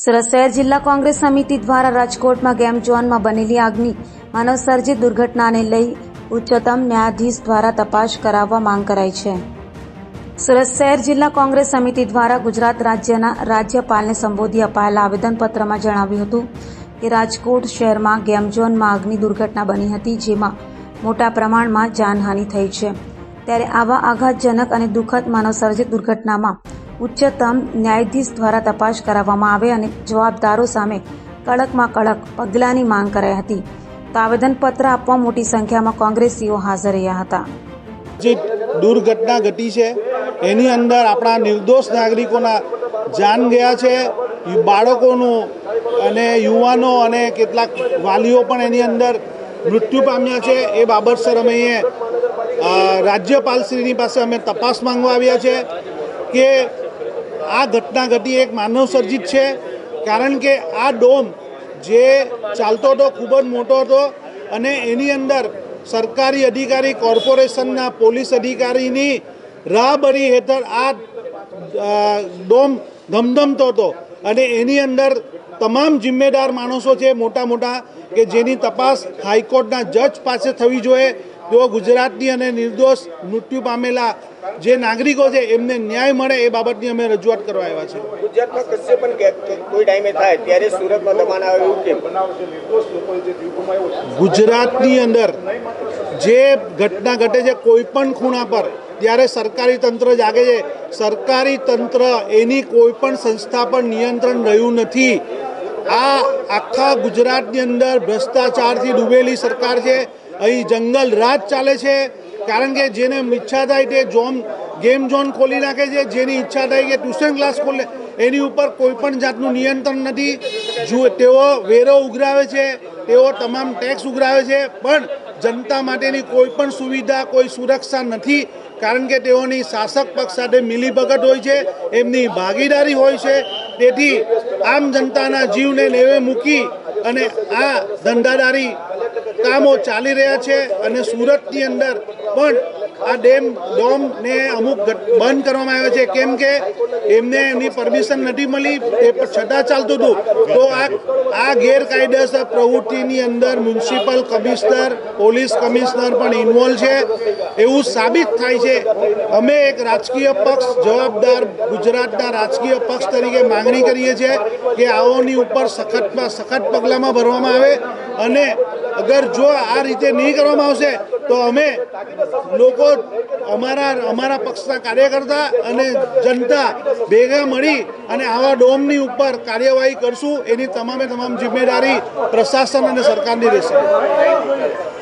સુરત શહેર જિલ્લા કોંગ્રેસ સમિતિ દ્વારા રાજકોટમાં ગેમ ઝોનમાં બનેલી આગની માનવસર્જિત દુર્ઘટનાને લઈ ઉચ્ચતમ ન્યાયાધીશ દ્વારા તપાસ કરાવવા માંગ કરાઈ છે. સુરત શહેર જિલ્લા કોંગ્રેસ સમિતિ દ્વારા ગુજરાત રાજ્યના રાજ્યપાલને સંબોધી અપાયેલા આવેદનપત્રમાં જણાવ્યું હતું કે રાજકોટ શહેરમાં ગેમ ઝોનમાં આગની દુર્ઘટના બની હતી જેમાં મોટા પ્રમાણમાં જાનહાનિ થઈ છે. ત્યારે આવા આઘાતજનક અને દુઃખદ માનવસર્જિત દુર્ઘટનામાં ઉચ્ચતમ ન્યાયાધીશ દ્વારા તપાસ કરાવવામાં આવે અને જવાબદારો સામે કડકમાં કડક પગલાંની માંગ કરાઈ હતી. તો આવેદનપત્ર આપવા મોટી સંખ્યામાં કોંગ્રેસીઓ હાજર રહ્યા હતા. જે દુર્ઘટના ઘટી છે, એની અંદર આપણા નિર્દોષ નાગરિકોના જાન ગયા છે, બાળકોનું અને યુવાનો અને કેટલાક વાલીઓ પણ એની અંદર મૃત્યુ પામ્યા છે. એ બાબતસર અમે રાજ્યપાલશ્રીની પાસે અમે તપાસ માંગવા આવ્યા છે કે આ ઘટના ઘટી એક માનવસર્જિત છે. કારણ કે આ ડોમ જે ચાલતો હતો ખૂબ જ મોટો હતો અને એની અંદર સરકારી અધિકારી, કોર્પોરેશનના પોલીસ અધિકારીની રાહબરી હેઠળ આ ડોમ ધમધમતો હતો. અને એની અંદર તમામ જિમ્મેદાર માણસો છે મોટા મોટા કે જેની તપાસ હાઈકોર્ટના જજ પાસે થવી જોઈએ. તેઓ ગુજરાતની અને નિર્દોષ મૃત્યુ પામેલા જે નાગરિકો છે એમને ન્યાય મળે એ બાબતની અમે રજૂઆત કરવા આવ્યા છે ગુજરાતમાં કશે પણ કોઈ ટાઈમે થાય ત્યારે સુરતમાં દબાણ આવે એવું કેમ? ગુજરાતની અંદર જે ઘટના ઘટે છે કોઈ પણ ખૂણા પર ત્યારે સરકારી તંત્ર જાગે છે. સરકારી તંત્ર એની કોઈ પણ સંસ્થા પર નિયંત્રણ રહ્યું નથી. આ આખા ગુજરાતની અંદર ભ્રષ્ટાચારથી ડૂબેલી સરકાર છે. અહીં જંગલ રાજ ચાલે છે. કારણ કે જેને ઈચ્છા થાય તે જોમ ગેમ ઝોન ખોલી નાખે છે. જેની ઈચ્છા થાય કે ટ્યુશન ક્લાસ ખોલે. એની ઉપર કોઈ પણ જાતનું નિયંત્રણ નથી. જો તેઓ વેરો ઉઘરાવે છે, તેઓ તમામ ટેક્સ ઉઘરાવે છે, પણ જનતા માટેની કોઈ પણ સુવિધા, કોઈ સુરક્ષા નથી. કારણ કે તેઓની શાસક પક્ષ સાથે મિલીભગત હોય છે. એમની ભાગીદારી હોય છે. તેથી આમ જનતાના જીવને નેવે મૂકી અને આ ધંધાદારી કામો ચાલી રહ્યા છે અને સુરતની અંદર પણ આ ડેમ ડોમને અમુક બંધ કરવામાં આવ્યો છે. કેમ કે એમને એમની પરમિશન નથી મળી એ છતાં ચાલતું હતું. તો આ આ ગેરકાયદેસર પ્રવૃત્તિની અંદર મ્યુનિસિપલ કમિશનર, પોલીસ કમિશનર પણ ઇન્વોલ્વ છે. એવું સાબિત થાય છે. અમે એક રાજકીય પક્ષ, જવાબદાર ગુજરાતના રાજકીય પક્ષ તરીકે માંગણી કરીએ છીએ કે આઓની ઉપર સખતમાં સખત પગલાંમાં ભરવામાં આવે અને અગર જો આ રીતે નહીં કરવામાં આવશે, તો અમે લોકો અમારા અમારા પક્ષના કાર્યકર્તા અને જનતા ભેગા મળી અને આવા ડોમની ઉપર કાર્યવાહી કરશું. એની તમામે તમામ જિમ્મેદારી પ્રશાસન અને સરકારની રહેશે.